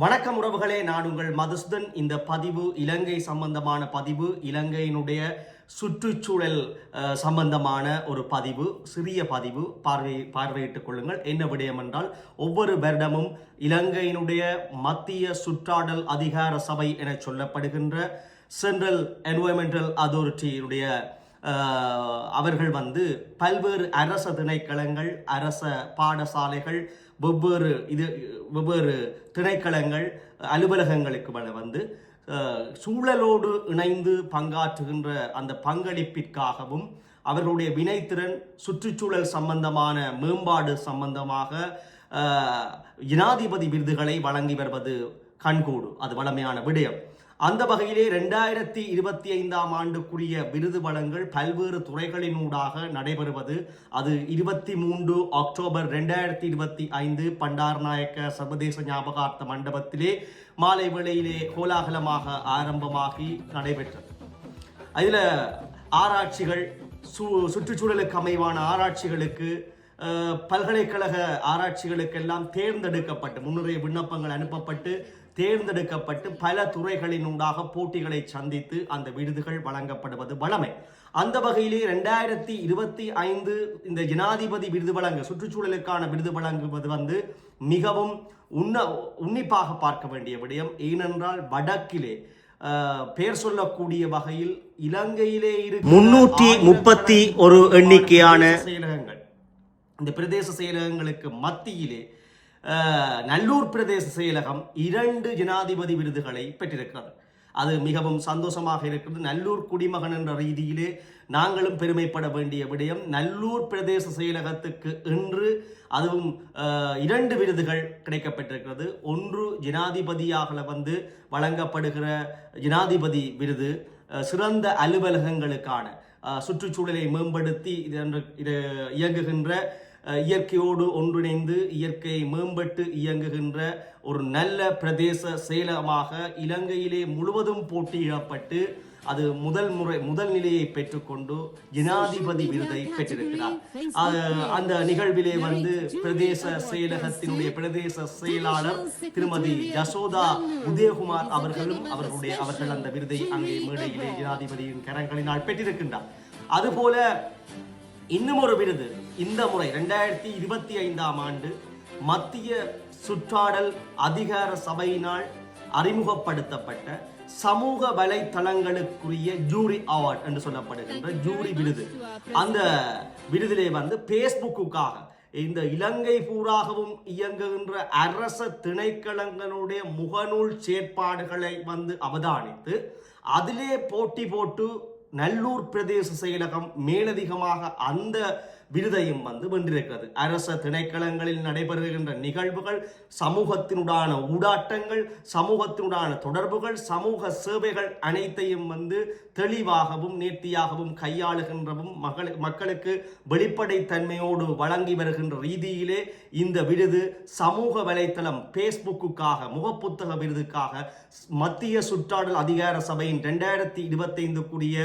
வணக்கம் உறவுகளே நான் உங்கள் மதுசுதன். இந்த பதிவு இலங்கை சம்பந்தமான பதிவு இலங்கையினுடைய சுற்றுச்சூழல் சம்பந்தமான ஒரு பதிவு சிறிய பதிவு. பார்வை பார்வையிட்டுக் கொள்ளுங்கள். என்ன விடயம் என்றால் ஒவ்வொரு வருடமும் இலங்கையினுடைய மத்திய சுற்றாடல் அதிகார சபை என சொல்லப்படுகின்ற சென்ட்ரல் என்வயர்மெண்டல் அத்தாரிட்டியினுடைய அவர்கள் வந்து பல்வேறு அரச திணைக்களங்கள் அரச பாடசாலைகள் வெவ்வேறு இது வெவ்வேறு திணைக்களங்கள் அலுவலகங்களுக்கு மேல வந்து சூழலோடு இணைந்து பங்காற்றுகின்ற அந்த பங்களிப்பிற்காகவும் அவர்களுடைய வினைத்திறன் சுற்றுச்சூழல் சம்பந்தமான மேம்பாடு சம்பந்தமாக ஜனாதிபதி விருதுகளை வழங்கி வருவது கண்கூடு. அது வளமையான விடயம். அந்த வகையிலே ரெண்டாயிரத்தி இருபத்தி ஐந்தாம் ஆண்டுக்குரிய விருது வழங்கல் பல்வேறு துறைகளினூடாக நடைபெறுவது. அது இருபத்தி மூன்று அக்டோபர் ரெண்டாயிரத்தி இருபத்தி ஐந்து பண்டாரநாயக்க சர்வதேச ஞாபகார்த்த மண்டபத்திலே மாலை வேளையிலே கோலாகலமாக ஆரம்பமாகி நடைபெற்றது. அதில் ஆராய்ச்சிகள் சு சுற்றுச்சூழலுக்கு அமைவான ஆராய்ச்சிகளுக்கு பல்கலைக்கழக ஆராய்ச்சிகளுக்கெல்லாம் தேர்ந்தெடுக்கப்பட்டு முன்னுரை விண்ணப்பங்கள் அனுப்பப்பட்டு தேர்ந்தெடுக்கப்பட்டு பல துறைகளினூடாக போட்டிகளை சந்தித்து அந்த விருதுகள் வழங்கப்படுவது வளமை அந்த வகையிலே ரெண்டாயிரத்தி இருபத்தி ஐந்து இந்த ஜனாதிபதி விருது வழங்க சுற்றுச்சூழலுக்கான விருது வழங்குவது வந்து மிகவும் உன்ன உன்னிப்பாக பார்க்க வேண்டிய விடயம். ஏனென்றால் வடக்கிலே பெயர் சொல்லக்கூடிய வகையில் இலங்கையிலே இருக்கு முன்னூற்றி முப்பத்தி ஒரு எண்ணிக்கையான செயலகங்கள். இந்த பிரதேச செயலகங்களுக்கு மத்தியிலே நல்லூர் பிரதேச செயலகம் இரண்டு ஜனாதிபதி விருதுகளை பெற்றிருக்கிறது. அது மிகவும் சந்தோஷமாக இருக்கிறது. நல்லூர் குடிமகன் என்ற ரீதியிலே நாங்களும் பெருமைப்பட வேண்டிய விடயம் நல்லூர் பிரதேச செயலகத்துக்கு இன்று அதுவும் இரண்டு விருதுகள் கிடைக்கப்பட்டிருக்கிறது ஒன்று ஜனாதிபதியாக வந்து வழங்கப்படுகிற ஜனாதிபதி விருது சிறந்த அலுவலகங்களுக்கான சுற்றுச்சூழலை மேம்படுத்தி இது இயங்குகின்ற இயற்கையோடு ஒன்றிணைந்து இயற்கையை மேம்பட்டு இயங்குகின்ற ஒரு நல்ல பிரதேச செயலகமாக இலங்கையிலே முழுவதும் போட்டியிடப்பட்டு அது முதல் முறை முதல் நிலையை பெற்றுக்கொண்டு ஜனாதிபதி விருதை பெற்றிருக்கிறார். அந்த நிகழ்விலே வந்து பிரதேச செயலகத்தினுடைய பிரதேச செயலாளர் திருமதி யசோதா உதயகுமார் அவர்களும் அவர்களுடைய அவர்கள் அந்த விருதை அங்கே மேடையிலே ஜனாதிபதியின் கரங்களினால் பெற்றிருக்கின்றார். அதுபோல இன்னும் ஒரு விருது இந்த முறை ரெண்டாயிரத்தி இருபத்தி ஐந்தாம் ஆண்டு மத்திய சுற்றாடல் அதிகார சபையினால் அறிமுகப்படுத்தப்பட்ட சமூக வலைத்தளங்களுக்குரிய ஜூரி அவார்ட் என்று சொல்லப்படுகின்ற ஜூரி விருது. அந்த விருதிலே வந்து பேஸ்புக்குக்காக இந்த இலங்கை பூராகவும் இயங்குகின்ற அரச திணைக்களங்களுடைய முகநூல் செயற்பாடுகளை வந்து அவதானித்து அதிலே போட்டி போட்டு நல்லூர் பிரதேச செயலகம் மேலதிகமாக அந்த விருதையும் வந்து வென்றிருக்கிறது. அரச திணைக்களங்களில் நடைபெறுகின்ற நிகழ்வுகள் சமூகத்தினுடான ஊடாட்டங்கள் சமூகத்தினுடான தொடர்புகள் சமூக சேவைகள் அனைத்தையும் வந்து தெளிவாகவும் நேர்த்தியாகவும் கையாளுகின்றவும் மகள் மக்களுக்கு வெளிப்படைத்தன்மையோடு வழங்கி வருகின்ற ரீதியிலே இந்த விருது சமூக வலைத்தளம் பேஸ்புக்குக்காக முகப்புத்தக விருதுக்காக மத்திய சுற்றாடல் அதிகார சபையின் ரெண்டாயிரத்தி இருபத்தைந்துக்குரிய கூடிய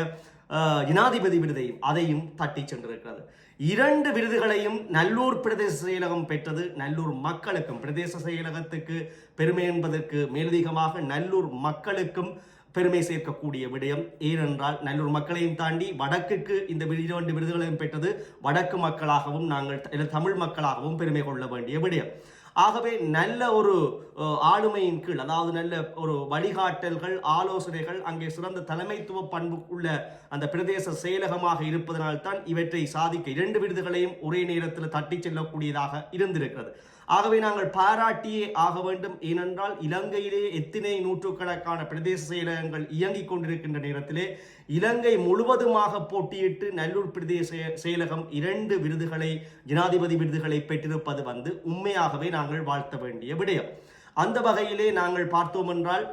ஜனாதிபதி விருதையும் அதையும் தட்டி சென்றிருக்கிறது. இரண்டு விருதுகளையும் நல்லூர் பிரதேச செயலகம் பெற்றது. நல்லூர் மக்களுக்கும் பிரதேச செயலகத்துக்கு பெருமை என்பதற்கு மேலதிகமாக நல்லூர் மக்களுக்கும் பெருமை சேர்க்கக்கூடிய விடயம். ஏனென்றால் நல்லூர் மக்களையும் தாண்டி வடக்குக்கு இந்த இரண்டு விருதுகளையும் பெற்றது. வடக்கு மக்களாகவும் நாங்கள் த- தமிழ் மக்களாகவும் பெருமை கொள்ள வேண்டிய விடயம். ஆகவே நல்ல ஒரு ஆளுமையின் கீழ் அதாவது நல்ல ஒரு வழிகாட்டல்கள் ஆலோசனைகள் அங்கே சிறந்த தலைமைத்துவ பண்பு உள்ள அந்த பிரதேச செயலகமாக இருப்பதனால்தான் இவற்றை சாதிக்க இரண்டு விருதுகளையும் ஒரே நேரத்தில் தட்டி செல்லக்கூடியதாக இருந்திருக்கிறது. ஆகவே நாங்கள் பாராட்டியே ஆக வேண்டும். ஏனென்றால் இலங்கையிலே எத்தனை நூற்றுக்கணக்கான பிரதேச செயலகங்கள் இயங்கிக் கொண்டிருக்கின்ற நேரத்திலே இலங்கை முழுவதுமாக போட்டியிட்டு நல்லூர் பிரதேச செயலகம் இரண்டு விருதுகளை ஜனாதிபதி விருதுகளை பெற்றிருப்பது வந்து உண்மையாகவே நாங்கள் வாழ்த்த வேண்டிய விடயம். அந்த வகையிலே நாங்கள் பார்த்தோம் என்றால்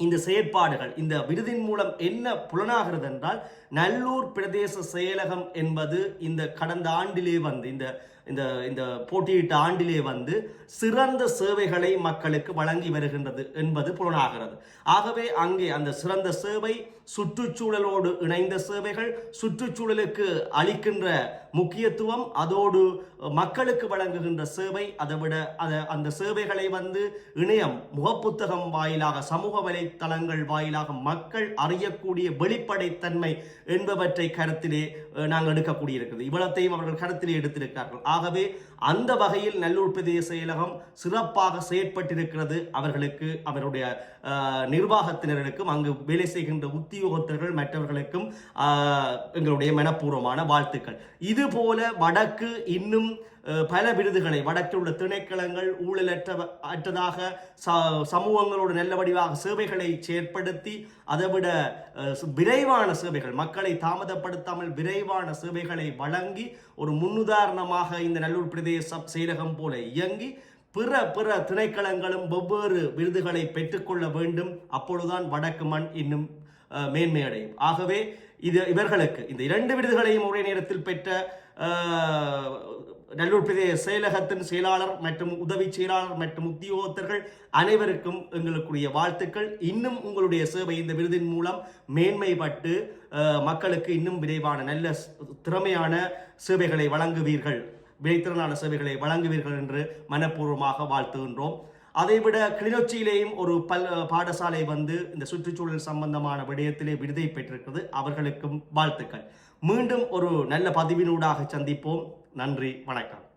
இந்த செயற்பாடுகள் இந்த விருதின் மூலம் என்ன புலனாகிறது என்றால் நல்லூர் பிரதேச செயலகம் என்பது இந்த கடந்த ஆண்டிலே வந்து இந்த இந்த இந்த போட்டியிட்ட ஆண்டிலே வந்து சிறந்த சேவைகளை மக்களுக்கு வழங்கி வருகின்றது என்பது புலனாகிறது. ஆகவே அங்கே அந்த சிறந்த சேவை சுற்றுச்சூழலோடு இணைந்த சேவைகள் சுற்றுச்சூழலுக்கு அளிக்கின்ற முக்கியத்துவம் அதோடு மக்களுக்கு வழங்குகின்ற சேவை அதை விட அந்த சேவைகளை வந்து இணையம் முகப்புத்தகம் வாயிலாக சமூக வலைத்தளங்கள் வாயிலாக மக்கள் அறியக்கூடிய வெளிப்படைத்தன்மை என்பவற்றை கருத்திலே நாங்கள் எடுக்கக்கூடியிருக்கிறது. இவ்வளத்தையும் அவர்கள் கருத்திலே எடுத்திருக்கிறார்கள். ஆகவே அந்த வகையில் நல்லூர் பிரதேச செயலகம் சிறப்பாக செயற்பட்டிருக்கிறது. அவர்களுக்கு அவருடைய நிர்வாகத்தினர்களுக்கும் நிர்வாகத்தினருக்கும் அங்கு வேலை செய்கின்ற உத்தியோகத்தர்கள் மற்றவர்களுக்கும் எங்களுடைய மனப்பூர்வமான வாழ்த்துக்கள். இதுபோல வடக்கு இன்னும் பல விருதுகளை. வடக்கில் உள்ள திணைக்களங்கள் ஊழலற்ற அற்றதாக ச- சமூகங்களோடு நல்ல வடிவாக சேவைகளை செயற்படுத்தி அதைவிட விரைவான சேவைகள் மக்களை தாமதப்படுத்தாமல் விரைவான சேவைகளை வழங்கி ஒரு முன்னுதாரணமாக இந்த நல்லூர் பிரதேச செயலகம் போல இயங்கி பிற பிற திணைக்களங்களும் வெவ்வேறு விருதுகளை பெற்றுக்கொள்ள வேண்டும். அப்பொழுதுதான் வடக்கு மண் இன்னும் மேன்மையடையும். ஆகவே இது இவர்களுக்கு இந்த இரண்டு விருதுகளையும் ஒரே நேரத்தில் பெற்ற நல்லூர் பிரதேச செயலகத்தின் செயலாளர் மற்றும் உதவி செயலாளர் மற்றும் உத்தியோகத்தர்கள் அனைவருக்கும் எங்களுக்குரிய வாழ்த்துக்கள். இன்னும் உங்களுடைய சேவை இந்த விருதின் மூலம் மேன்மைப்பட்டு மக்களுக்கு இன்னும் விரைவான நல்ல திறமையான சேவைகளை வழங்குவீர்கள். வினைத்திறனான சேவைகளை வழங்குவீர்கள் என்று மனப்பூர்வமாக வாழ்த்துகின்றோம். அதைவிட கிளிநொச்சியிலேயும் ஒரு பல் பாடசாலை வந்து இந்த சுற்றுச்சூழல் சம்பந்தமான விடயத்திலே விருதை பெற்றிருக்கிறது. அவர்களுக்கும் வாழ்த்துக்கள். மீண்டும் ஒரு நல்ல பதிவினூடாக சந்திப்போம். நன்றி வணக்கம்.